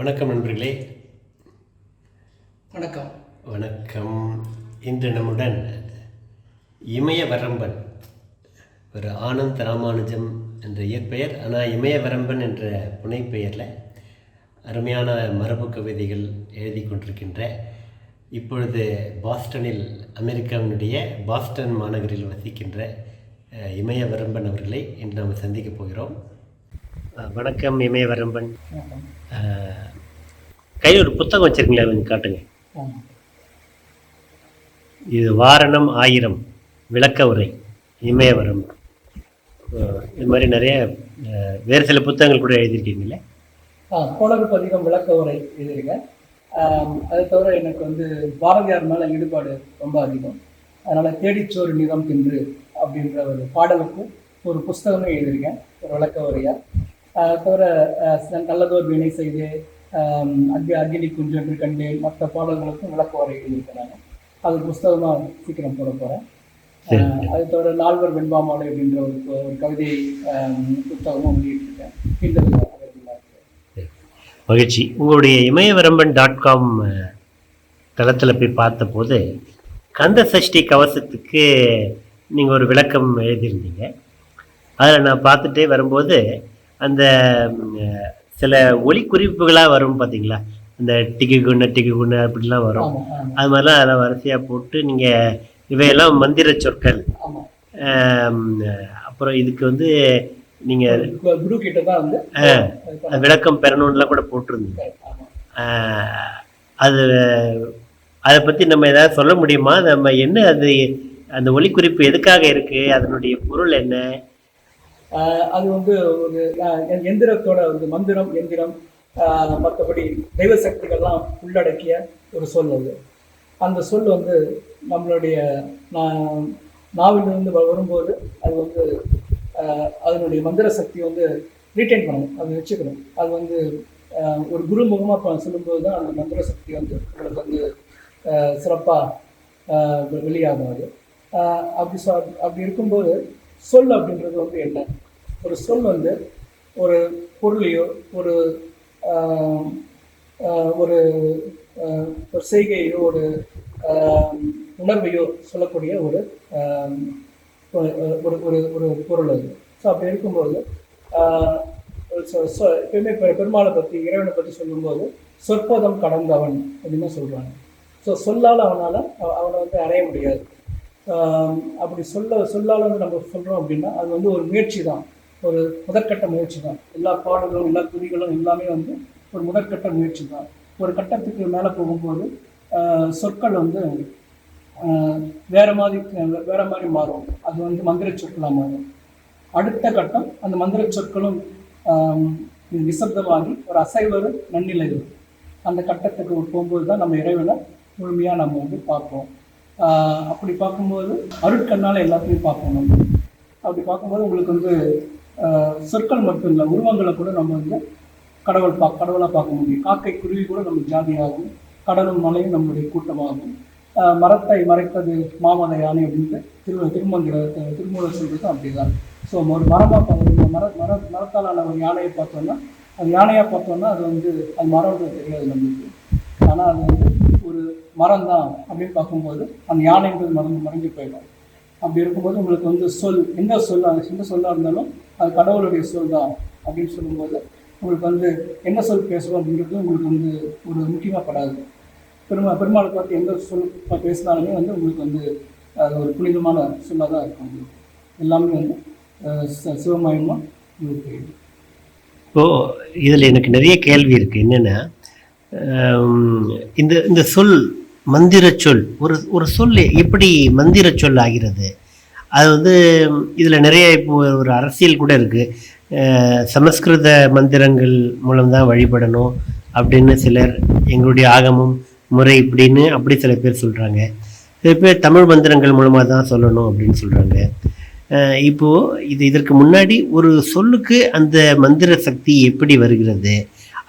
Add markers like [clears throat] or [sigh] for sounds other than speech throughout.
வணக்கம் நண்பர்களே. வணக்கம். வணக்கம். இன்று நம்முடன் இமயவரம்பன் ஒரு ஆனந்த் ராமானுஜம் என்ற இயற்பெயர் ஆனால் இமயவரம்பன் என்ற புனைப்பெயரில் அருமையான மரபு கவிதைகள் எழுதி கொண்டிருக்கின்ற இப்பொழுது பாஸ்டனில் அமெரிக்காவினுடைய பாஸ்டன் மாநகரில் வசிக்கின்ற இமயவரம்பன் அவர்களை இன்று நாம் சந்திக்கப் போகிறோம். வணக்கம் இமயவரம்பன் கையில் ஒரு புத்தகம் வச்சுருக்கீங்களா? கொஞ்சம் காட்டுங்க. இது வாரணம் ஆயிரம் விளக்க உரை இமயவரம் இது மாதிரி நிறைய வேறு சில புத்தகங்கள் கூட எழுதியிருக்கீங்களே ஆ கோளறு பதிகம் விளக்க உரை எழுதியிருக்கேன் அதை தவிர எனக்கு வந்து பாரதியார் மேலே ஈடுபாடு ரொம்ப அதிகம். அதனால் தேடிச்சோறு நிறம் தின்று அப்படின்ற ஒரு பாடலுக்கு ஒரு புஸ்தகமே எழுதியிருக்கேன். ஒரு விளக்க உரையாக அதை தவிர நல்லதோர் வினை செய்து அக்னி அக்னி குஞ்சென்று கண்டேன் மற்ற பாடல்களுக்கும் விளக்க உரை எழுதியிருக்கேன் நான் அது புஸ்தகமாக சீக்கிரம் போட போகிறேன் அது தவிர நால்வர் வெண்பாமாலை அப்படின்ற ஒரு ஒரு கவிதை புத்தகமும் வெளியிட்டிருக்கேன். இந்த. மகிழ்ச்சி. உங்களுடைய இமயவரம்பன் டாட் காம் தளத்தில் போய் பார்த்தபோது கந்த சஷ்டி கவசத்துக்கு நீங்கள் ஒரு விளக்கம் எழுதியிருந்தீங்க. அதில் நான் பார்த்துட்டே வரும்போது அந்த சில ஒலி குறிப்புகளாக வரும் பார்த்தீங்களா அந்த டிக்கு குண்ண டிக்கு குண்ண அப்படிலாம் வரும் அது மாதிரிலாம் அதெல்லாம் வரிசையாக போட்டு நீங்கள் இவையெல்லாம் மந்திர சொற்கள். அப்புறம் இதுக்கு வந்து நீங்கள் கு- குரு கிட்ட தான் வந்து அது பண்ண- விளக்கம் பெறணும்லாம் கூட போட்டிருந்தீங்க. அது அதை பற்றி நம்ம ஏதாவது சொல்ல முடியுமா? நம்ம என்ன அது அந்த ஒலிக்குறிப்பு எதுக்காக இருக்குது அதனுடைய பொருள் என்ன? அது வந்து ஒரு எந்திரத்தோட வந்து மந்திரம் எந்திரம் மற்றபடி தெய்வ சக்திகள்லாம் உள்ளடக்கிய ஒரு சொல் அது. அந்த சொல் வந்து நம்மளுடைய நாவிலிருந்து வ- வரும்போது அது வந்து அதனுடைய மந்திர சக்தி வந்து ரீட்டைன் பண்ணணும் அது வச்சுக்கணும். அது வந்து ஒரு குருமுகமாக சொல்லும்போது தான் அந்த மந்திர சக்தி வந்து உங்களுக்கு வந்து சிறப்பாக வெளியாகும் அது. அப்படி சொ அப்படி இருக்கும்போது சொல் அப்படின்றது வந்து என்ன? ஒரு சொல் வந்து ஒரு பொருளையோ ஒரு ஒரு ஒரு செய்கையோ ஒரு உணர்வையோ சொல்லக்கூடிய ஒரு ஒரு ஒரு ஒரு பொருள் அது. ஸோ அப்படி இருக்கும்போது எப்பயுமே பெருமாளை பற்றி இறைவனை பற்றி சொல்லும்போது சொற்பதம் கடந்தவன் அப்படின்னு சொல்கிறாங்க ஸோ சொல்லால் அவனால் அவனை வந்து அடைய முடியாது. அப்படி சொல்ல சொல்லால் வந்து நம்ம சொல்கிறோம் அப்படின்னா அது வந்து ஒரு முயற்சி தான் ஒரு முதற்கட்ட முயற்சி தான் எல்லா பாடல்களும் எல்லா துணிகளும் எல்லாமே வந்து ஒரு முதற்கட்ட முயற்சி தான் ஒரு கட்டத்துக்கு மேலே போகும்போது சொற்கள் வந்து வேறு வேற மாதிரி வேறு வேற மாதிரி மாறும். அது வந்து மந்திர சொற்களாக மாறும். அடுத்த கட்டம் அந்த மந்திர சொற்களும் நிசப்தமாகி ஒரு அசைவரும் நன்னிலை அந்த கட்டத்துக்கு போகும்போது தான் நம்ம இறைவனை முழுமையாக நம்ம வந்து பார்ப்போம். அப்படி பார்க்கும்போது அருட்கண்ணால் எல்லாத்தையும் பார்க்கணும் அப்படி பார்க்கும்போது உங்களுக்கு வந்து சொற்கள் மட்டும் இல்லை உருவங்களை கூட நம்ம வந்து கடவுள் பா கடவுளாக பார்க்க முடியும். காக்கை குருவி கூட நம்ம ஜாதியாகும். கடலும் மலையும் நம்முடைய கூட்டமாகும். மரத்தை மறைப்பது மாமத யானை அப்படின்ட்டு திரு திருமந்திர திருமூலர் சொல்றது அப்படிதான். ஸோ ஒரு மரமாக பார்க்கணும். மர மர மரத்தாலான ஒரு யானையை பார்த்தோம்னா அது யானையாக பார்த்தோம்னா அது வந்து அது மரம்ன்றது தெரியாது நம்மளுக்கு. ஆனால் அது வந்து ஒரு மரம் தான் அப்படின்னு பார்க்கும்போது அந்த யானைன்றது மறந்து மறைஞ்சு போயிடும். அப்படி இருக்கும்போது உங்களுக்கு வந்து சொல் எந்த சொல் அந்த எந்த சொல்லாக இருந்தாலும் அது கடவுளுடைய சொல் தான் அப்படின்னு சொல்லும்போது உங்களுக்கு வந்து என்ன சொல் பேசுகிறோம் அப்படின்றது உங்களுக்கு வந்து ஒரு முக்கியமாக படாது. பெருமா பெருமாளை பார்த்து எந்த சொல் பேசினாலுமே வந்து உங்களுக்கு வந்து அது ஒரு புனிதமான சொல்லாக தான் இருக்கும். எல்லாமே வந்து ச- சிவமயமாக உங்களுக்கு இப்போது இதில் எனக்கு நிறைய கேள்வி இருக்குது என்னென்னா இந்த இந்த சொல் மந்திர சொல் ஒரு ஒரு சொல் எப்படி மந்திர சொல் ஆகிறது? அது வந்து இதில் நிறைய இப்போ ஒரு அரசியல் கூட இருக்குது சமஸ்கிருத மந்திரங்கள் மூலம்தான் வழிபடணும் அப்படின்னு சிலர் எங்களுடைய ஆகமும் முறை இப்படின்னு அப்படி சில பேர் சொல்கிறாங்க சில பேர் தமிழ் மந்திரங்கள் மூலமாக தான் சொல்லணும் அப்படின்னு சொல்கிறாங்க இப்போது இது இதற்கு முன்னாடி ஒரு சொல்லுக்கு அந்த மந்திர சக்தி எப்படி வருகிறது?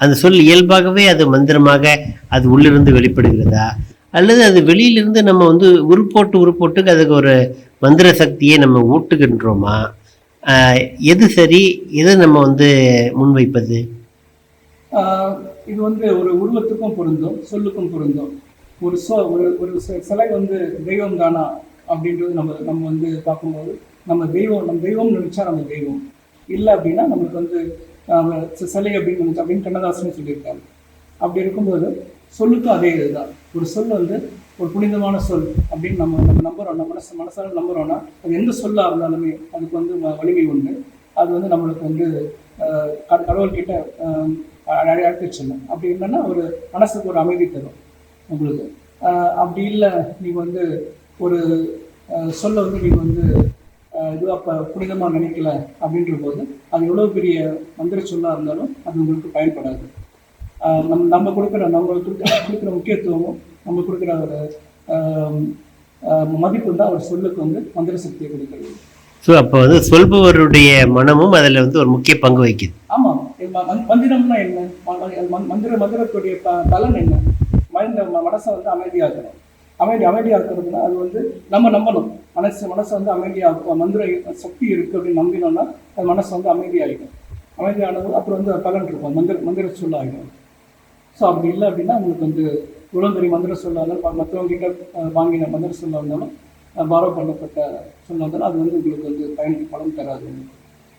அந்த சொல் இயல்பாகவே அது மந்திரமாக அது உள்ளிருந்து வெளிப்படுகிறதா? அல்லது அது வெளியிலிருந்து நம்ம வந்து உருப்போட்டு உருப்போட்டுக்கு அதுக்கு ஒரு மந்திர சக்தியை நம்ம ஊட்டுகின்றோமா? எது சரி? எது நம்ம வந்து முன்வைப்பது? இது வந்து ஒரு உருவத்துக்கும் பொருந்தும் சொல்லுக்கும் பொருந்தும். ஒரு சொ ஒரு ஒரு சிலை வந்து தெய்வம் தானா அப்படின்றது நம்ம நம்ம வந்து பார்க்கும்போது நம்ம தெய்வம் நம்ம தெய்வம் நினைச்சா நம்ம தெய்வம். இல்லை அப்படின்னா நம்மளுக்கு வந்து சிலை அப்படின்னு நினைச்சா அப்படின்னு கண்ணதாசன் சொல்லியிருக்காங்க அப்படி இருக்கும்போது சொல்லுக்கும் அதே இதுதான். ஒரு சொல் வந்து ஒரு புனிதமான சொல் அப்படின்னு நம்ம நம்ம நம்புறோம். நம்ம மனசு மனசால நம்புறோம்னா அது எந்த சொல்லாக இருந்தாலுமே அதுக்கு வந்து வலிமை உண்டு. அது வந்து நம்மளுக்கு வந்து க- கடவுள்கிட்ட ஆஹ், அழ- செல்லும். அப்படி இல்லைன்னா ஒரு மனசுக்கு ஒரு அமைதி தரும் உங்களுக்கு. அப்படி இல்லை நீங்கள் வந்து ஒரு சொல்ல வந்து நீங்கள் வந்து இதுவாக புனிதமாக நினைக்கல அப்படின்ற போது அது எவ்வளோ பெரிய மந்திர சொல்லாக இருந்தாலும் அது உங்களுக்கு பயன்படாது. நம்ம நம்ம கொடுக்குற நம்ம கொடுக்குற முக்கியத்துவமும் நம்ம கொடுக்குற ஒரு மதிப்பு தான் ஒரு சொல்லுக்கு வந்து மந்திர சக்தியை கொடுக்குறது. ஸோ அப்போ வந்து சொல்பவருடைய மனமும் அதில் வந்து ஒரு முக்கிய பங்கு வகிக்குது. ஆமாம் மந்திரம்னா என்ன? மந்திர மந்திரத்துடைய பலன் என்ன? மைண்ட மனசை வந்து அமைதியாக்கணும். அமைதி அமைதியாக்குறதுனா அது வந்து நம்ம நம்பணும். மனசு மனசை வந்து அமைதியாக மந்திர சக்தி இருக்குது அப்படின்னு நம்பினோம்னா அது மனசு வந்து அமைதியாகிடும் அமைதியானது அப்புறம் வந்து பலன் இருக்கும். மந்திர மந்திர சொல்லாகிடும் ஸோ அப்படி இல்லை அப்படின்னா உங்களுக்கு வந்து பெரிய மந்திர சொல்லாலும் மற்றவங்க கிட்ட அஹ், வாங்கின மந்திர சொல்ல இருந்தாலும் பாரோ பண்ணப்பட்ட சொல்ல இருந்தாலும் அது வந்து உங்களுக்கு வந்து பயனுக்கு பலன் தராது.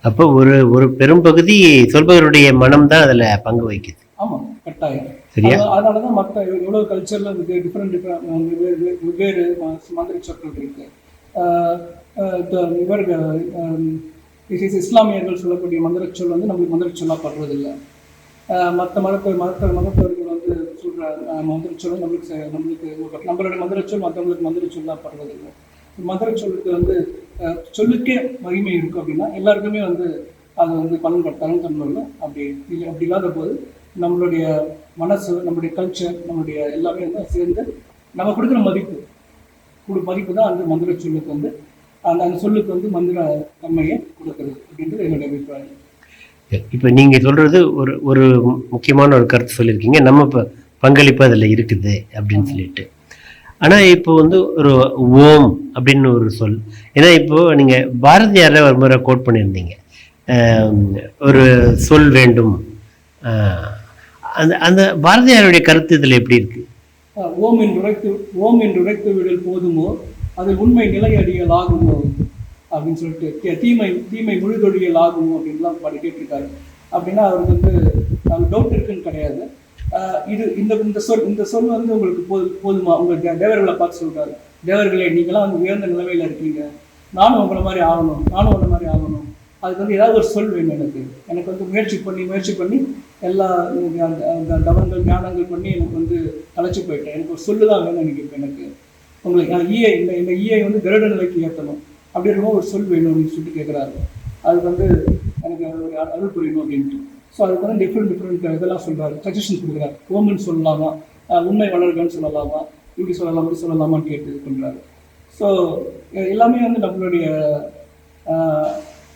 அப்போ ஒரு ஒரு பெரும்பகுதி சொல்பவருடைய மனம் தான் அதில் பங்கு வகிக்குது. ஆமாம் கட்டாயம். சரியா? அது- அதனால தான் மற்ற எவ்வளோ கல்ச்சரில் வந்து டிஃப்ரெண்ட் டிஃப்ரெண்ட் வெவ்வேறு மந்திர சொற்கள் இருக்கு. ஆஹ் ஆஹ் இந்த இவர் இஸ் இஸ்லாமியர்கள் சொல்லக்கூடிய மந்திரச்சொல் வந்து நம்மளுக்கு மந்திரச்சொல்லாக படுறதில்லை. மற்ற மதத்தை மதத்த மதத்தவர்கள் வந்து சொல்கிற மந்திரச்சொல் நம்மளுக்கு நம்மளுக்கு நம்மளோட நம்மளுடைய மற்றவங்களுக்கு மந்திரச்சொல்லாக படுறதில்லை. மந்திரச்சொல்லுக்கு வந்து சொல்லுக்கே மகிமை இருக்கும் அப்படின்னா எல்லாருக்குமே வந்து அது வந்து பலன் ப- பலன் அப்படி இல்லை அப்படி இல்லாத போது நம்மளுடைய மனசு நம்மளுடைய கல்ச்சர் நம்மளுடைய எல்லாமே வந்து சேர்ந்து நம்ம கொடுக்குற மதிப்பு. கொடு பதிப்பு தான் அந்த மந்திர சொல்லுக்கு வந்து அந்த அந்த சொல்லுக்கு வந்து மந்திர தன்மையை கொடுக்குறது அப்படின்றது என்னுடைய அபிப்பிராயம். இப்போ நீங்கள் சொல்கிறது ஒரு ஒரு முக்கியமான ஒரு கருத்து சொல்லியிருக்கீங்க. நம்ம இப்போ பங்களிப்பு அதில் இருக்குது அப்படின்னு சொல்லிட்டு. ஆனால் இப்போ வந்து ஒரு ஓம் அப்படின்னு ஒரு சொல் ஏன்னா இப்போது நீங்கள் பாரதியாரை ஒரு முறை கோட் பண்ணியிருந்தீங்க. ஒரு சொல் வேண்டும். அந்த அந்த பாரதியாருடைய கருத்து இதில் எப்படி இருக்குது ஓம் என்று ஓம் என்று உரைத்து விடல் போதுமோ அதில் உண்மை நிலையடியல் ஆகுமோ அப்படின்னு சொல்லிட்டு தீமை தீமை முழுதொழியல் ஆகுமோ அப்படின்லாம் பாடி கேட்டிருக்காரு. அப்படின்னா அவருக்கு வந்து டவுட் இருக்குன்னு கிடையாது. இது இந்த இந்த சொல் இந்த சொல் வந்து உங்களுக்கு போது போதுமா? உங்களுக்கு தே- தேவர்களை பார்த்து சொல்கிறாரு தேவர்களே நீங்களாம் வந்து உயர்ந்த நிலைமையில் இருக்கீங்க. நானும் உங்களை மாதிரி ஆகணும் நானும் உங்களை மாதிரி ஆகணும். அதுக்கு வந்து ஏதாவது ஒரு சொல் வேணும் எனக்கு. எனக்கு வந்து முயற்சி பண்ணி முயற்சி பண்ணி எல்லா அந்த அந்த தவங்கள் ஞானங்கள் பண்ணி எனக்கு வந்து கலைச்சு போயிட்டேன். எனக்கு ஒரு சொல்லு தான் வேணும் எனக்கு. இப்போ எனக்கு உங்களுக்கு நான் ஈயை இந்த இந்த ஈயை வந்து கருட நிலைக்கு ஏற்றணும். அப்படி ஒரு சொல் வேணும் அப்படின்னு சொல்லிட்டு கேட்குறாரு அது வந்து எனக்கு ஒரு அருள் புரியணும் அப்படின்ட்டு. ஸோ அதுக்கு வந்து டிஃப்ரெண்ட் டிஃப்ரெண்ட் இதெல்லாம் சொல்கிறாரு சஜஷன்ஸ் கொடுக்குறாரு. ஓமன் சொல்லலாமா? உண்மை வளர்கன்னு சொல்லலாமா? இப்படி சொல்லலாம் அப்படி சொல்லலாமான்னு கேட்டு இது பண்ணுறாரு ஸோ எல்லாமே வந்து நம்மளுடைய ஆஹ்,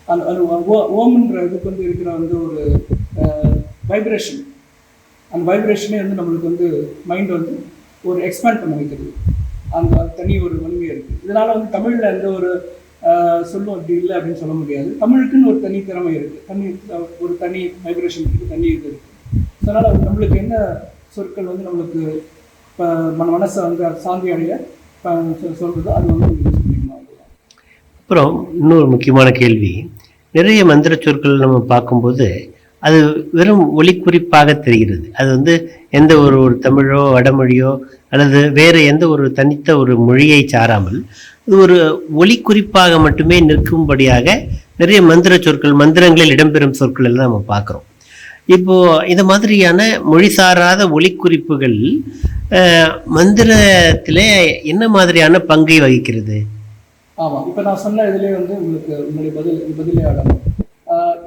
அந்த அது ஓ- ஓம்ன்ற இதுக்கு வந்து இருக்கிற வந்து ஒரு வைப்ரேஷன் அந்த வைப்ரேஷனே வந்து நம்மளுக்கு வந்து மைண்ட் வந்து ஒரு எக்ஸ்பேண்ட் பண்ண வைக்கிறது அந்த தனி ஒரு வலிமை இருக்குது இதனால் வந்து தமிழில் எந்த ஒரு சொல்லும் அப்படி இல்லை அப்படின்னு சொல்ல முடியாது. தமிழுக்குன்னு ஒரு தனி திறமை இருக்குது தனி ஒரு தனி வைப்ரேஷன் இருக்குது தனி இது இருக்குது அதனால் நம்மளுக்கு என்ன சொற்கள் வந்து நம்மளுக்கு இப்போ மன மனசை வந்து சாந்தி அடைய சொல்கிறது அது வந்து யூஸ் பண்ணிக்கலாம் அப்புறம் இன்னொரு முக்கியமான கேள்வி. நிறைய மந்திர சொற்கள் நம்ம பார்க்கும்போது அது வெறும் ஒலிக்குறிப்பாக தெரிகிறது. அது வந்து எந்த ஒரு ஒரு தமிழோ வடமொழியோ அல்லது வேறு எந்த ஒரு தனித்த ஒரு மொழியை சாராமல் இது ஒரு ஒலிக்குறிப்பாக மட்டுமே நிற்கும்படியாக நிறைய மந்திர சொற்கள் மந்திரங்களில் இடம்பெறும் சொற்கள் எல்லாம் நம்ம பார்க்குறோம். இப்போது இந்த மாதிரியான மொழி சாராத ஒலிக்குறிப்புகள் மந்திரத்தில் மந்திரத்திலே என்ன மாதிரியான பங்கை வகிக்கிறது? ஆமாம் இப்போ நான் சொன்ன இதுலேயே வந்து உங்களுக்கு உங்களுடைய பதில் பதிலே ஆகணும்.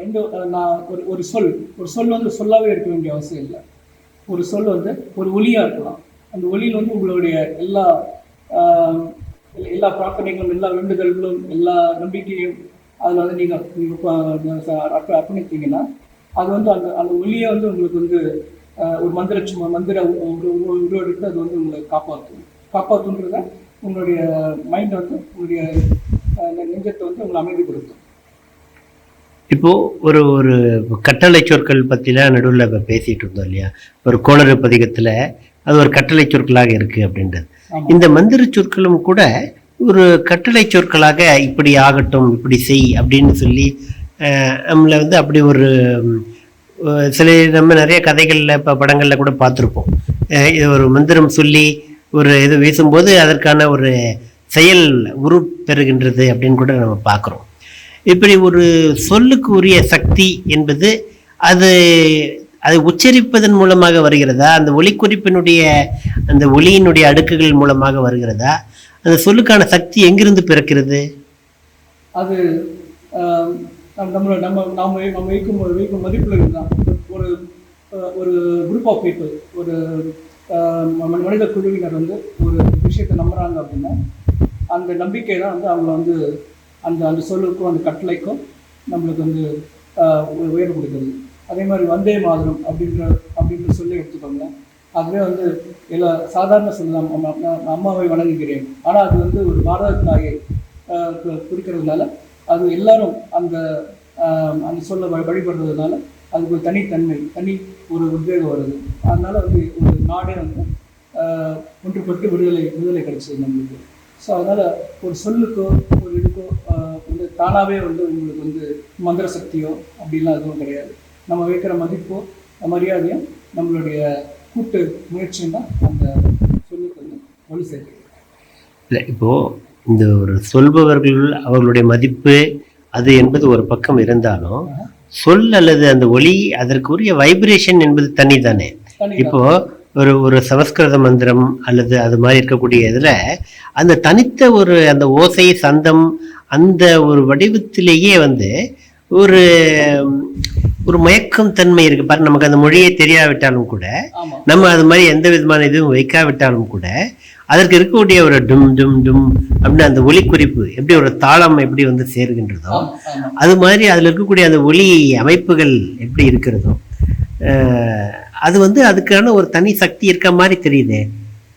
ரெண்டு எந்த நான் ஒரு ஒரு சொல். ஒரு சொல் வந்து சொல்லாவே இருக்க வேண்டிய அவசியம் இல்லை. ஒரு சொல் வந்து ஒரு ஒலியாக இருக்கலாம். அந்த ஒலியில் வந்து உங்களுடைய எல்லா எல்லா- பிரார்த்தனைகளும் எல்லா வேண்டுதல்களும் எல்லா நம்பிக்கையும் அதில் வந்து நீங்கள் நீங்கள் அர்ப்பணித்தீங்கன்னா அது வந்து அந்த அந்த ஒலியை வந்து உங்களுக்கு வந்து ஒரு மந்திர சும்மா மந்திர ஒரு உருவெடுத்து அது வந்து உங்களை காப்பாற்றும். காப்பாற்றுன்றத உங்களுடைய மைண்டை வந்து உங்களுடைய நெஞ்சத்தை வந்து உங்களை அமைதிப்படுத்தும் இப்போ ஒரு ஒரு கட்டளை சொற்கள் பற்றிலாம் நடுவில் இப்போ பேசிட்டு இருந்தோம் இல்லையா? ஒரு கோளறு பதிகத்தில் அது ஒரு கட்டளை சொற்களாக இருக்கு அப்படின்றது. இந்த மந்திர சொற்களும் கூட ஒரு கட்டளை சொற்களாக இப்படி ஆகட்டும் இப்படி செய் அப்படின்னு சொல்லி நம்மளை வந்து அப்படி ஒரு சில நம்ம நிறைய கதைகளில் இப்போ படங்களில் கூட பார்த்துருப்போம். இது ஒரு மந்திரம் சொல்லி ஒரு இது வீசும்போது அதற்கான ஒரு செயல் உரு பெறுகின்றது அப்படின்னு கூட நம்ம பார்க்குறோம். இப்படி ஒரு சொல்லுக்கு உரிய சக்தி என்பது அது அது உச்சரிப்பதன் மூலமாக வருகிறதா? அந்த ஒலிக்குறிப்பினுடைய அந்த ஒலியினுடைய அடுக்குகள் மூலமாக வருகிறதா? அந்த சொல்லுக்கான சக்தி எங்கிருந்து பிறக்கிறது? அது ஆஹ், நம்ம நம்ம நாம் நம்ம வைக்கும் வைக்கும் மதிப்புகள் தான் ஒரு ஒரு குரூப் ஆஃப் பீப்புள் ஒரு மனித குழுவினர் வந்து ஒரு விஷயத்தை நம்புகிறாங்க அப்படின்னா அந்த நம்பிக்கை தான் வந்து அவங்கள வந்து அந்த அந்த சொல்லுக்கும் அந்த கட்டளைக்கும் நம்மளுக்கு வந்து உயர்வு கொடுக்குறது அதே மாதிரி வந்தே மாதிரம் அப்படின்ற அப்படின்ற சொல்லி எடுத்துக்கோங்க. அதுவே வந்து எல்லா சாதாரண சொல்லலாம் நான் அம்மாவை வணங்குகிறேன். ஆனால் அது வந்து ஒரு பாரத தாயை குறிக்கிறதுனால அது எல்லாரும் அந்த அந்த சொல்ல வ- வழிபடுறதுனால அதுக்கு ஒரு தனித்தன்மை தனி ஒரு உத்வேகம் வருது. அதனால வந்து ஒரு நாடே வந்து ஒன்றுபட்டு விடுதலை விடுதலை கிடைச்சது நம்மளுக்கு. ஸோ அதனால ஒரு சொல்லுக்கோ ஒரு இதுக்கோ வந்து தானாகவே வந்து உங்களுக்கு வந்து மந்திர சக்தியோ அப்படிலாம் எதுவும் கிடையாது. நம்ம வைக்கிற மதிப்போ மரியாதையும் நம்மளுடைய கூட்டு முயற்சியும் தான் அந்த சொல்லுக்கு வந்து வலு சேர்க்குது. இல்லை இப்போ இந்த ஒரு சொல்பவர்கள் அவர்களுடைய மதிப்பு அது என்பது ஒரு பக்கம் இருந்தாலும் சொல் அல்லது அந்த ஒலி அதற்குரிய வைப்ரேஷன் என்பது தனி தானே தனி இப்போ ஒரு ஒரு சமஸ்கிருத மந்திரம் அல்லது அது மாதிரி இருக்கக்கூடிய இதுல அந்த தனித்த ஒரு அந்த ஓசை சந்தம் அந்த ஒரு வடிவத்திலேயே வந்து ஒரு ஒரு மயக்கம் தன்மை இருக்கு. பாரு நமக்கு அந்த மொழியே தெரியாவிட்டாலும் கூட நம்ம அது மாதிரி எந்த விதமான இதுவும் வைக்காவிட்டாலும் கூட அதற்கு இருக்கக்கூடிய ஒரு டும் டும் டும் அப்படின்னு அந்த ஒலி குறிப்பு எப்படி ஒரு தாளம் எப்படி வந்து சேருகின்றதோ அது மாதிரி அதில் இருக்கக்கூடிய அந்த ஒலி அமைப்புகள் எப்படி இருக்கிறதோ அது வந்து அதுக்கான ஒரு தனி சக்தி இருக்க மாதிரி தெரியுது.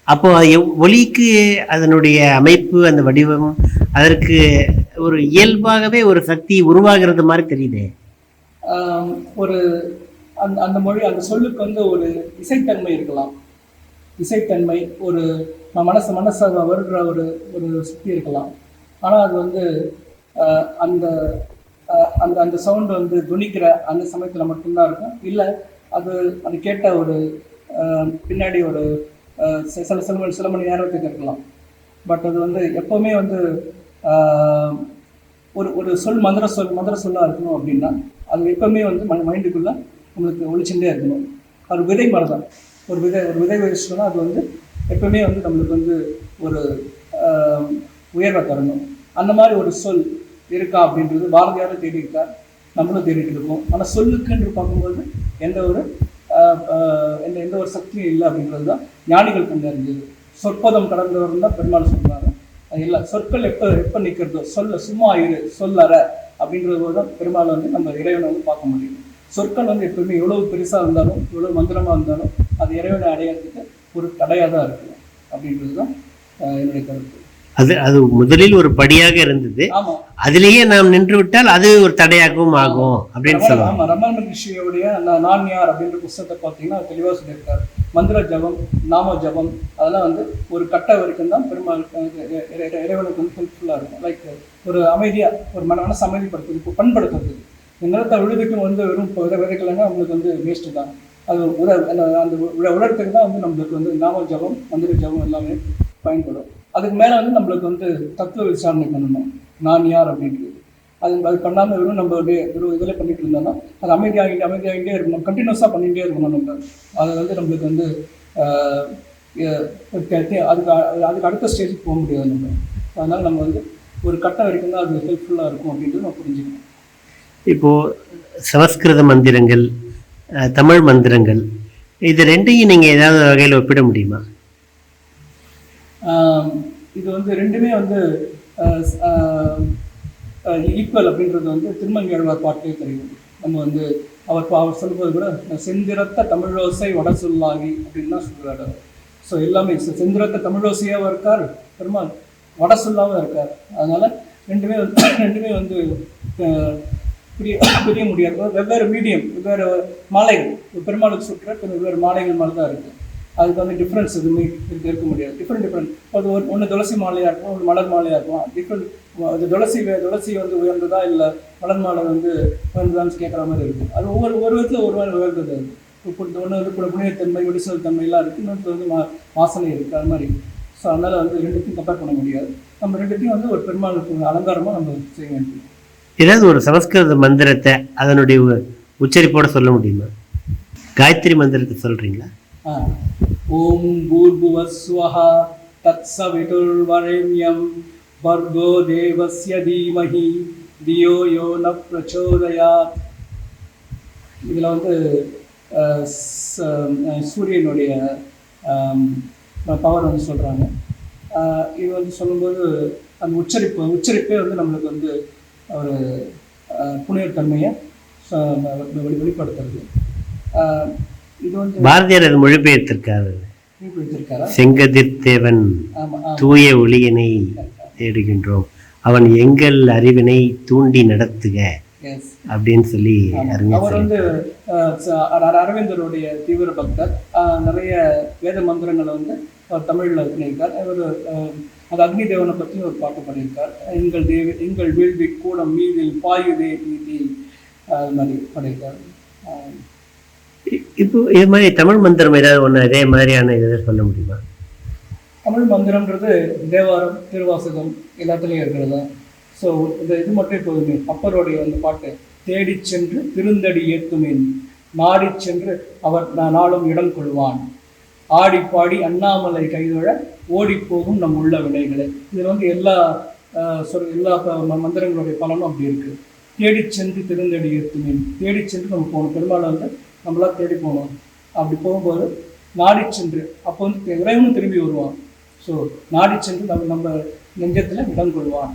அப்போ ஒலிக்கு அதனுடைய அமைப்பு அந்த வடிவம் அதற்கு ஒரு இயல்பாகவே ஒரு சக்தி உருவாகிறது மாதிரி தெரியுது. ஒரு அந்த அந்த மொழி அந்த சொல்லுக்கு வந்து ஒரு இசைத்தன்மை இருக்கலாம். இசைத்தன்மை ஒரு ம- மனசு மனசை வருகிற ஒரு ஒரு சக்தி இருக்கலாம். ஆனால் அது வந்து அந்த அந்த அந்த சவுண்ட் வந்து துணிக்கிற அந்த சமயத்தில் மட்டும்தான் இருக்கும். இல்லை அது அது கேட்ட ஒரு பின்னாடி ஒரு சில சில சில மணி நேரத்துக்கு இருக்கலாம். பட் அது வந்து எப்போவுமே வந்து ஒரு ஒரு சொல் மந்திர சொல் மந்திர சொல்லா இருக்கணும் அப்படின்னா அது எப்போவுமே வந்து ம மைண்டுக்குள்ளே உங்களுக்கு ஒழிச்சுட்டே இருக்கணும். அது விதை மரம் தான். ஒரு விதை ஒரு விதை வச்சுட்டோம்னா அது வந்து எப்பவுமே வந்து நம்மளுக்கு வந்து ஒரு உயர்வை தரணும். அந்த மாதிரி ஒரு சொல் இருக்கா அப்படின்றது பாரதியாரும் தேடி இருக்கார் நம்மளும் தேடிட்டு இருக்கோம். ஆனால் சொல்லுக்குன்னு பார்க்கும்போது எந்த ஒரு எந்த எந்த ஒரு சக்தியும் இல்லை அப்படின்றது தான் ஞானிகள் கண்டறிஞ்சது சொற்பதம் கடந்தவர் தான் பெருமாள் சொல்கிறாங்க அது இல்லை சொற்கள் எப்போ எப்போ நிற்கிறதோ சொல்ல சும்மா இரு சொல்லற அப்படின்றது தான் பெருமாள் வந்து நம்ம இறைவனை வந்து பார்க்க முடியும். சொற்கள் வந்து எப்பவுமே எவ்வளவு பெருசாக இருந்தாலும் எவ்வளோ மந்திரமாக இருந்தாலும் அது இறைவனை அடையிறதுக்கு ஒரு தடையாக தான் இருக்கும் அப்படின்றது தான் என்னுடைய கருத்து. அது அது முதலில் ஒரு படியாக இருந்தது. அதிலேயே நாம் நின்று விட்டால் அது ஒரு தடையாகவும் ஆகும் அப்படின்னு சொல்லுவாங்க. ரமண மகரிஷியோடைய அந்த நான் யார் அப்படின்ற புஸ்தகத்தை பார்த்தீங்கன்னா தெளிவாக சொல்லியிருக்காரு. மந்திர ஜபம் நாம ஜபம் அதெல்லாம் வந்து ஒரு கட்ட வரைக்கும் தான் பெருமாள் இறைவனுக்கு வந்து ஹெல்ப்ஃபுல்லாக இருக்கும். லைக் ஒரு அமைதியா ஒரு மன மனசு அமைதிப்படுத்துறது இப்போ பண்படுத்துறது. இந்த நிலத்தை உழுதுக்கு வந்து வெறும் விதைக்கலைன்னா உங்களுக்கு வந்து வேஸ்ட்டு தான். அது உத அந்த உழறதுக்கு தான் வந்து நம்மளுக்கு வந்து நாம ஜபம் மந்திர ஜபம் எல்லாமே பயன்படும். அதுக்கு மேலே வந்து நம்மளுக்கு வந்து தத்துவ விசாரணை பண்ணணும். நான் யார் அப்படின்றது. அது அது பண்ணாமல் வெறும் நம்ம வெறும் இதில் பண்ணிட்டு இருந்தோம்னா அது அமைதியாகிட்டு அமைதியாகிட்டே இருக்கணும் கண்டினியூஸாக பண்ணிகிட்டே இருக்கணும் நம்ம. அது வந்து நம்மளுக்கு வந்து அதுக்கு அதுக்கு அடுத்த ஸ்டேஜுக்கு போக முடியாது நம்ம. அதனால் நம்ம வந்து ஒரு கட்டம் வரைக்கும் தான் அது ஹெல்ப்ஃபுல்லாக இருக்கும் அப்படின்றது நம்ம புரிஞ்சுக்கணும் இப்போது சமஸ்கிருத மந்திரங்கள் தமிழ் மந்திரங்கள் இது ரெண்டையும் நீங்கள் ஏதாவது வகையில் ஒப்பிட முடியுமா? இது வந்து ரெண்டுமே வந்து ஈக்குவல் அப்படின்றது வந்து திருமங்கழ்வார் பாட்டிலே தெரியும். நம்ம வந்து அவர் பா- அவர் சொல்லும்போது கூட செந்திரத்த தமிழோசை வட சொல்லாகி அப்படின்னு தான் சொல்கிறாரு ஸோ எல்லாமே செந்திரத்த தமிழோசையாகவும் இருக்கார் பெருமாள் வட சொல்லாகவும் இருக்கார். அதனால் ரெண்டுமே வந்து [clears throat] ரெண்டுமே வந்து புரிய புரிய முடியாது. வெவ்வேறு மீடியம் வெவ்வேறு மாலைகள். பெருமாளுக்கு சுற்ற வெவ்வேறு மாலைகள் மாதிரி தான் இருக்குது அதுக்கு வந்து டிஃப்ரென்ஸ் எதுவுமே இருக்க முடியாது. டிஃப்ரெண்ட் டிஃப்ரெண்ட் அது ஒரு ஒன்று துளசி மாலையாக இருக்கும் ஒரு மலர் மாலையாக இருக்கும். டிஃப்ரெண்ட் அது துளசி துளசி வந்து உயர்ந்ததா இல்லை மலர் மாலை வந்து உயர்ந்ததான்னு கேட்குற மாதிரி இருக்கும் அது ஒவ்வொரு ஒரு விதத்தில் ஒரு மாதிரி உயர்ந்தது. இப்போ ஒன்று வந்து புன- புனிதத்தன்மை தன்மையெல்லாம் இருக்குது இன்னொன்று வந்து மா வாசனை இருக்குது அது மாதிரி. ஸோ அதனால் வந்து ரெண்டுத்தையும் கம்பேர் பண்ண முடியாது. நம்ம ரெண்டுத்தையும் வந்து ஒரு பெருமாளுக்கு அலங்காரமாக நம்ம செய்ய வேண்டியது. ஏதாவது ஒரு சமஸ்கிருத மந்திரத்தை அதனுடைய உ- சொல்ல முடியுமா? காயத்ரி மந்திரத்தை சொல்கிறீங்களா ஓம் பூர்புவஸ்வஹ தத்சவிதுர்வரெண்யம் பர்கோ தேவஸ்ய தீமஹி தியோ யோ ந பிரச்சோதயாத் இதில் வந்து சூரியனுடைய பவர் வந்து சொல்கிறாங்க இது வந்து சொல்லும்போது அந்த உச்சரிப்பு உச்சரிப்பே வந்து நம்மளுக்கு வந்து ஒரு புனிதத்தன்மையை ச- வெளிப்படுத்துறது. பாரதியார் அது மொழிபெயர்த்திருக்காரு. குறிப்பிட்டிருக்காரா செங்கதிர் தேவன் ஆமா ஆமா. தூய ஒளியினை தேடுகின்றோம். அவன் எங்கள் அறிவினை தூண்டி நடத்துக அப்படின்னு சொல்லி அவர் வந்து அரவிந்தருடைய தீவிர பக்தர். நிறைய வேத மந்திரங்களை வந்து அவர் தமிழில் பண்ணியிருக்கார் அவர் அந்த அக்னி தேவனை பற்றி ஒரு பாட்டு பண்ணியிருக்கார் எங்கள் தேவி எங்கள் வேள்வி கூடம் மீதில் பாயுதே நீதி அது மாதிரி பண்ணியிருக்கார் இப்போ இது மாதிரி தமிழ் மந்திரம் ஏதாவது ஒன்று அதே மாதிரியான இதை சொல்ல முடியுமா? தமிழ் மந்திரம்ன்றது தேவாரம் திருவாசகம் எல்லாத்துலேயும் இருக்கிறது. ஸோ இந்த இது மட்டும் இப்போதுமே அப்பருடைய அந்த பாட்டு தேடி சென்று திருந்தடி ஏத்துமேன். நாடி சென்று அவர் நான் நாளும் இடம் கொள்வான். ஆடி பாடி அண்ணாமலை கைதொழ ஓடிப்போகும் நம் உள்ள விடைகளை. இதில் வந்து எல்லா ஆஹ், சொல் எல்லா மந்திரங்களுடைய பலனும் அப்படி இருக்கு. தேடி சென்று திருந்தடி ஏத்துமேன். தேடி சென்று நம்ம போகணும் பெரும்பாலும் வந்து நம்மளா தேடி போகணும் அப்படி போகும்போது நாடிச் சென்று அப்போ வந்து இறைவனும் திரும்பி வருவான். ஸோ நாடிச் சென்று நம்ம நம்ம நெஞ்சத்தில் இடம் கொள்வான்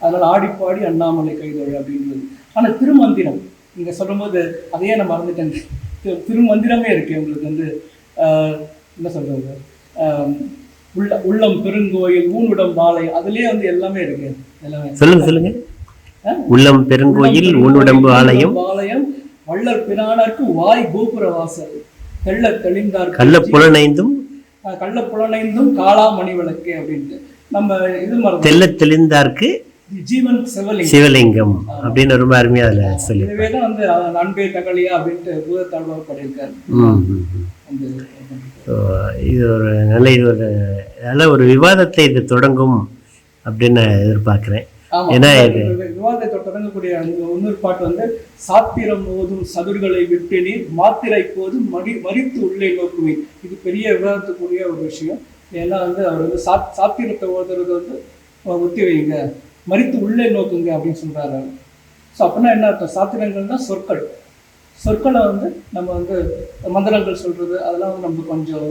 அதனால் ஆடிப்பாடி அண்ணாமலை கைதொழு அப்படின்றது. ஆனால் திருமந்திரம் நீங்கள் சொல்லும்போது அதையே நான் மறந்துட்டேன். திரு- திருமந்திரமே இருக்கு. உங்களுக்கு வந்து என்ன சொல்றது? ஆஹ், உள்ள உள்ளம் பெருங்கோயில் ஊனுடம் பாலை அதுலயே வந்து எல்லாமே இருக்கு. எல்லாமே. சொல்லுங்க சொல்லுங்க? உள்ளம் பெருங்கோயில் உன்னுடம்பு ஆலயம் வள்ளல் பிரானார்க்கு வாய் கோபுர வாசல் தெள்ள தெளிந்தார் கள்ள புலனைந்தும் கள்ள புலனைந்தும் காளா மணி விளக்கு அப்படின்ட்டு. நம்ம இது மறந்து தெல்ல தெளிந்தார்க்கு ஜீவன் செவலிங்கம். சிவலிங்கம் அப்படின்னு ரொம்ப அருமையா அதுல சொல்லி இதுவே தான் வந்து நண்பே தகலியா அப்படின்ட்டு பூதத்தாழ்வார் So, இது ஒரு நல்ல இது ஒரு நல்ல ஒரு விவாதத்தை இது தொடங்கும் அப்படின்னு நான் எதிர்பார்க்கிறேன். ஏன்னா இது? விவாதத்தை தொடங்கக்கூடிய அந்த இன்னொரு பாட்டு வந்து சாத்திரம் போதும் சதுர்களை விட்டு நீர் மாத்திரை போதும் மடி மறித்து உள்ளே நோக்குவேன். இது பெரிய விவாதத்துக்குரிய ஒரு விஷயம். ஏன்னா வந்து அவர் வந்து சாத் சாத்திரத்தை ஓதுறது வந்து ஒத்தி வைங்க மறித்து உள்ளே நோக்குங்க அப்படின்னு சொல்றாரு அவர். ஸோ அப்படின்னா என்ன அர்த்தம்? சாத்திரங்கள்னா சொற்கள். சொற்களை வந்து நம்ம வந்து மந்திரங்கள் சொல்றது அதெல்லாம் வந்து நம்ம கொஞ்சம்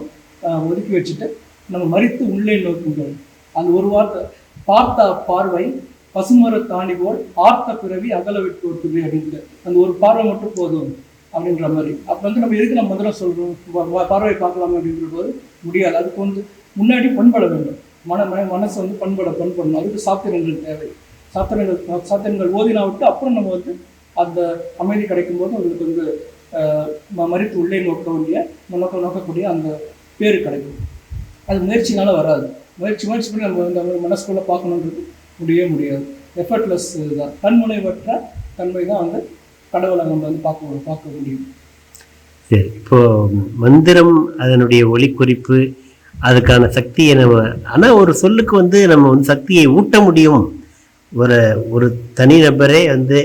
ஒதுக்கி வச்சுட்டு நம்ம மறித்து உள்ளே நோக்குங்கள். அந்த ஒரு வார்த்தை பார்த்த பார்வை பசுமர தாண்டி போல் ஆர்த்த பிறவி அகல விட்டு ஒட்டுது அப்படின்ட்டு அந்த ஒரு பார்வை மட்டும் போதும் அப்படின்ற மாதிரி. அப்போ வந்து நம்ம எதுக்கு நம்ம முதல்ல சொல்கிறோம் பார்வை பார்க்கலாமே அப்படின்ற போது முடியாது. அதுக்கு வந்து முன்னாடி பண்பட வேண்டும். மன மன- மனசு வந்து பண்பட பண்படணும். அதுக்கு சாத்திரங்கள் தேவை. சாத்திரங்கள் சாத்திரங்கள் ஓதினா விட்டு அப்புறம் நம்ம வந்து அந்த அமைதி கிடைக்கும் போது உங்களுக்கு வந்து ம- மறித்து உள்ளே நோக்க வேண்டிய நோக்க நோக்கக்கூடிய அந்த பேர் கிடைக்கும். அது முயற்சினால வராது. முயற்சி முயற்சி பண்ணி நம்ம வந்து நம்ம மனசுக்குள்ளே பார்க்கணுன்றது முடியவே முடியாது. எஃபர்ட்லெஸ் இதுதான் தன்முனைவற்ற தன்மை தான் வந்து கடவுளை நம்ம வந்து பார்க்க பார்க்க முடியும். சரி இப்போ மந்திரம் அதனுடைய ஒளிக்குறிப்பு அதுக்கான சக்தியை நம்ம ஆனால் ஒரு சொல்லுக்கு வந்து நம்ம வந்து சக்தியை ஊட்ட முடியும். ஒரு ஒரு தனிநபரே வந்து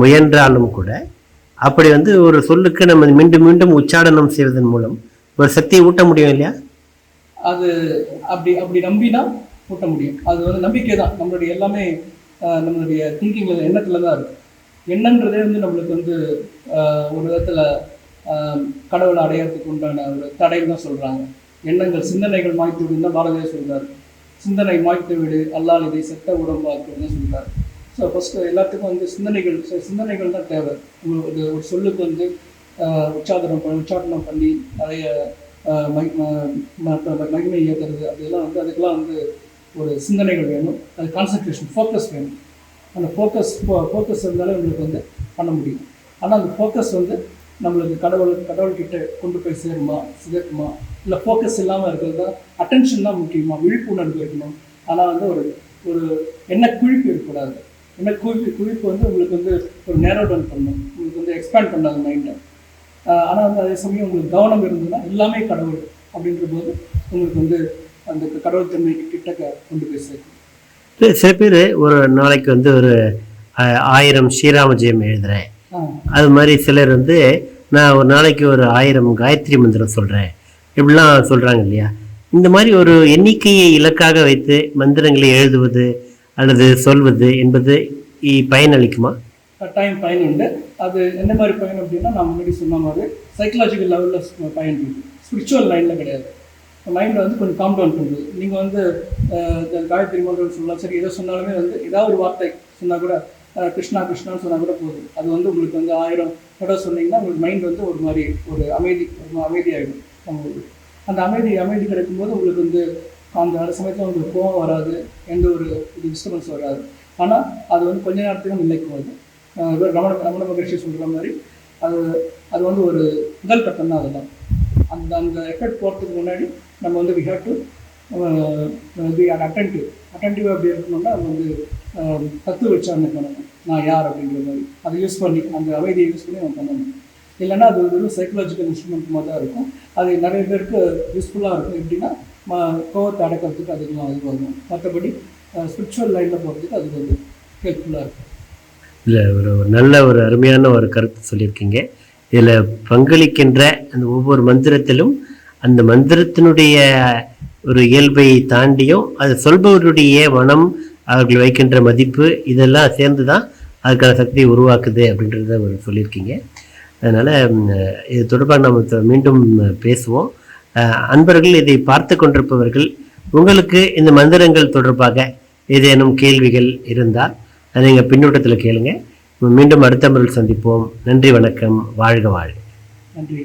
முயன்றாலும் கூட அப்படி வந்து ஒரு சொல்லுக்கு நம்ம மீண்டும் மீண்டும் உச்சாடனம் செய்வதன் மூலம் ஒரு சக்தியை ஊட்ட முடியும் இல்லையா? அது அப்படி அப்படி நம்பினா கூட்ட முடியும். அது வந்து நம்பிக்கை தான் நம்மளுடைய எல்லாமே நம்மளுடைய திங்கிங்கில் எண்ணத்தில் தான் இருக்குது எண்ணன்றதே வந்து நம்மளுக்கு வந்து ஒரு விதத்தில் கடவுளை அடையறதுக்கு உண்டான ஒரு தடைன்னு தான் சொல்கிறாங்க எண்ணங்கள் சிந்தனைகள் மாய்த்து விடுன்னு தான் பாரதியார் சொல்கிறார் சிந்தனை மாய்த்து விடு அல்லால் இதை செத்த உடம்பாக்குன்னு சொல்கிறார் ஸோ ஃபஸ்ட்டு எல்லாத்துக்கும் வந்து சிந்தனைகள் சிந்தனைகள் தான் தேவை. ஒரு ஒரு- சொல்லுக்கு வந்து உச்சாதனம் உச்சாரணம் பண்ணி உச்சாரணம் பண்ணி நிறைய மகி- ம- மகிமை ஏற்றுறது அதெல்லாம் வந்து அதுக்கெல்லாம் வந்து ஒரு சிந்தனைகள் வேணும் அது கான்சன்ட்ரேஷன் ஃபோக்கஸ் வேணும். அந்த ஃபோக்கஸ் ஃபோக்கஸ் இருந்தாலே உங்களுக்கு வந்து பண்ண முடியும். ஆனால் அந்த ஃபோக்கஸ் வந்து நம்மளுக்கு கடவுள் கடவுள்கிட்ட கொண்டு போய் சேருமா சேர்க்குமா இல்லை ஃபோக்கஸ் இல்லாமல் இருக்கிறது தான் அட்டென்ஷன் தான் முக்கியமாக விழிப்புணர்வு இருக்கணும். ஆனால் வந்து ஒரு ஒரு என்ன குழிப்பு இருக்கக்கூடாது. என்ன குழிப்பு குழிப்பு வந்து உங்களுக்கு வந்து ஒரு நேரோ டவுன் பண்ணணும். உங்களுக்கு வந்து எக்ஸ்பேண்ட் பண்ணாது மைண்டை ஆனால் வந்து அதே சமயம் உங்களுக்கு கவனம் இருந்ததுன்னா எல்லாமே கடவுள் அப்படின்ற போது உங்களுக்கு வந்து அந்த கடவுள் தன்மை கிட்ட கொண்டு போய் சேர்க்கும். சில பேர் ஒரு நாளைக்கு வந்து ஒரு ஆயிரம் ஸ்ரீராம ஜெயம் எழுதுறேன். அது மாதிரி சிலர் வந்து நான் ஒரு நாளைக்கு ஒரு ஆயிரம் காயத்ரி மந்திரம் சொல்கிறேன் இப்படிலாம் சொல்கிறாங்க இல்லையா? இந்த மாதிரி ஒரு எண்ணிக்கையை இலக்காக வைத்து மந்திரங்களை எழுதுவது அல்லது சொல்வது என்பது பயனளிக்குமா கட்டாயம் பயன் உண்டு. அது என்ன மாதிரி பயன் அப்படின்னா நான் முன்னாடி சொன்ன மாதிரி சைக்கலாஜிக்கல் லெவலில் பயன் இருக்கு ஸ்பிரிச்சுவல் லைனில் கிடையாது. மைண்டில் வந்து கொஞ்சம் காம் டவுன் பண்ணுது நீங்கள் வந்து இந்த காயத்ரி மந்திரம் சொல்லலாம். சரி எதை சொன்னாலுமே வந்து ஏதாவது ஒரு வார்த்தை சொன்னால் கூட கிருஷ்ணா கிருஷ்ணான்னு சொன்னால் கூட போதும். அது வந்து உங்களுக்கு வந்து ஆயிரம் தடவை சொன்னீங்கன்னா உங்களுக்கு மைண்ட் வந்து ஒரு மாதிரி ஒரு அமைதி ஒரு அமைதியாகிடும் உங்களுக்கு அந்த அமைதி அமைதி கிடைக்கும்போது உங்களுக்கு வந்து அந்த சமயத்தில் உங்களுக்கு கோபம் வராது எந்த ஒரு டிஸ்டர்பன்ஸ் வராது. ஆனால் அது வந்து கொஞ்ச நேரத்துக்கு நிலைக்கும் அது ரமண ரமண மகிழ்ச்சி சொல்கிற மாதிரி அது அது வந்து ஒரு முதல் கட்டம் தான் அதெல்லாம் அந்த அந்த எஃபெக்ட் போகிறதுக்கு முன்னாடி நம்ம வந்து we have to be attentive attentive அப்படி இருக்கணும்னா அது வந்து தத்துவ விசாரணை பண்ணணும். நான் யார் அப்படிங்கிற மாதிரி. அதை யூஸ் பண்ணி அந்த அமைதியை யூஸ் பண்ணி நம்ம பண்ணணும். இல்லைன்னா அது வெறும் சைக்கலாஜிக்கல் இன்ஸ்ட்ருமெண்ட் மாதிரி தான் இருக்கும். அது நிறைய பேருக்கு யூஸ்ஃபுல்லாக இருக்கும். எப்படின்னா கோவத்தை அடக்கிறதுக்கு அதுக்கெல்லாம் அது வரும் மற்றபடி ஸ்பிரிச்சுவல் லைனில் போகிறதுக்கு அது வந்து ஹெல்ப்ஃபுல்லாக இருக்கும். இல்லை ஒரு ஒரு நல்ல ஒரு அருமையான ஒரு கருத்து சொல்லியிருக்கீங்க. இதில் பங்களிக்கின்ற அந்த ஒவ்வொரு மந்திரத்திலும் அந்த மந்திரத்தினுடைய ஒரு இயல்பை தாண்டியும் அது சொல்பவருடைய மனம் அவர்கள் வைக்கின்ற மதிப்பு இதெல்லாம் சேர்ந்து தான் அதுக்கான சக்தியை உருவாக்குது அப்படின்றத ஒரு சொல்லியிருக்கீங்க. அதனால் இது தொடர்பாக நம்ம மீண்டும் பேசுவோம். அன்பர்கள் இதை பார்த்து கொண்டிருப்பவர்கள் உங்களுக்கு இந்த மந்திரங்கள் தொடர்பாக ஏதேனும் கேள்விகள் இருந்தால் அதை நீங்கள் பின்னூட்டத்தில் கேளுங்க. மீண்டும் அடுத்த முறையில் சந்திப்போம். நன்றி வணக்கம். வாழ்க வாழ்க. நன்றி.